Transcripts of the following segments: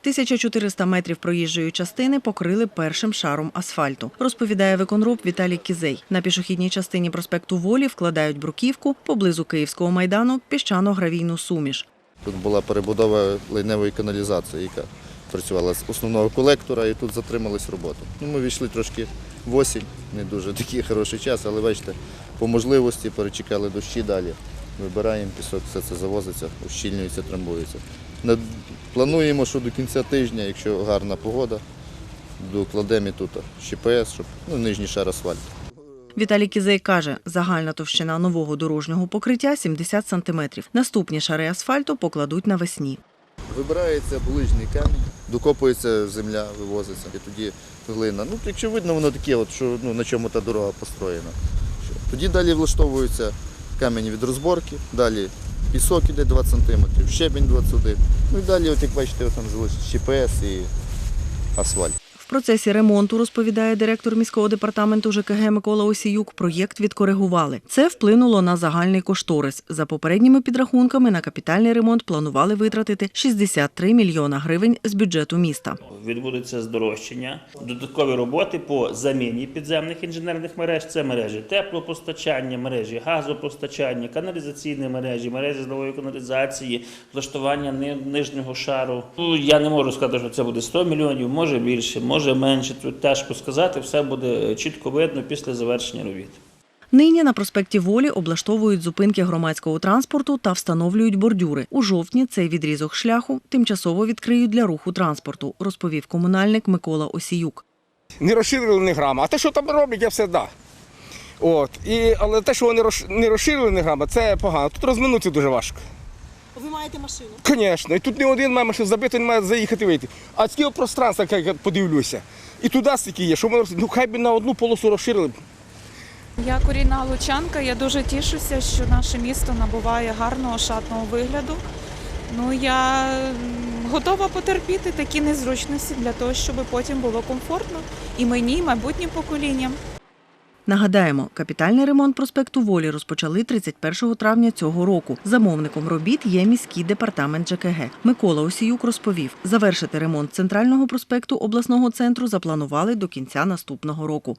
1400 метрів проїжджої частини покрили першим шаром асфальту, розповідає виконроб Віталій Кізей. На пішохідній частині проспекту Волі вкладають бруківку, поблизу Київського майдану піщано-гравійну суміш. Тут була перебудова лайневої каналізації, яка працювала з основного колектора, і тут затрималась робота. Ну, ми війшли трошки в осінь, не дуже такий хороший час, але бачите, по можливості перечекали дощі далі. Вибираємо пісок, все це завозиться, ущільнюється, трамбується. Плануємо, що до кінця тижня, якщо гарна погода, докладемо і тут ЩПС, щоб ну, нижній шар асфальту. Віталій Кізей каже, загальна товщина нового дорожнього покриття 70 сантиметрів. Наступні шари асфальту покладуть навесні. Вибирається булижний камінь, докопується земля, вивозиться, і тоді глина. Ну, якщо видно, воно таке, от, що, ну, на чому та дорога построєна. Тоді далі влаштовується камінь від розборки, далі пісок іде 20 см, щебінь 21 Ну і далі, от, як бачите, там залишить ЧПС і асфальт. Процесі ремонту, розповідає директор міського департаменту ЖКГ Микола Осіюк, проєкт відкоригували. Це вплинуло на загальний кошторис. За попередніми підрахунками на капітальний ремонт планували витратити 63 мільйона гривень з бюджету міста. Відбудеться здорожчання, додаткові роботи по заміні підземних інженерних мереж. Це мережі теплопостачання, мережі газопостачання, каналізаційні мережі, мережі злової каналізації, влаштування ни- нижнього шару. Ну, я не можу сказати, що це буде 100 мільйонів, може більше, може менше. Тут тяжко сказати, все буде чітко видно після завершення робіт. Нині на проспекті Волі облаштовують зупинки громадського транспорту та встановлюють бордюри. У жовтні цей відрізок шляху тимчасово відкриють для руху транспорту, розповів комунальник Микола Осіюк. не розширили ні грама. А те, що там роблять, я все да. От. І, але те, що вони не розширили ні грама, це погано. Тут розминутися дуже важко. Маєте машину? Звісно, і тут не один має машин забити, не має заїхати вийти. А скільки пространства, як я подивлюся. І туди стільки є, що роз- ну хай би на одну полосу розширили. Я корінна лучанка. Я дуже тішуся, що наше місто набуває гарного шатного вигляду. Ну я готова потерпіти такі незручності для того, щоб потім було комфортно і мені, і майбутнім поколінням. Нагадаємо, капітальний ремонт проспекту Волі розпочали 31 травня цього року. Замовником робіт є міський департамент ЖКГ. Микола Осіюк розповів, завершити ремонт центрального проспекту обласного центру запланували до кінця наступного року.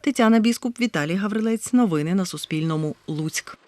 Тетяна Біскуп, Віталій Гаврилець. Новини на Суспільному. Луцьк.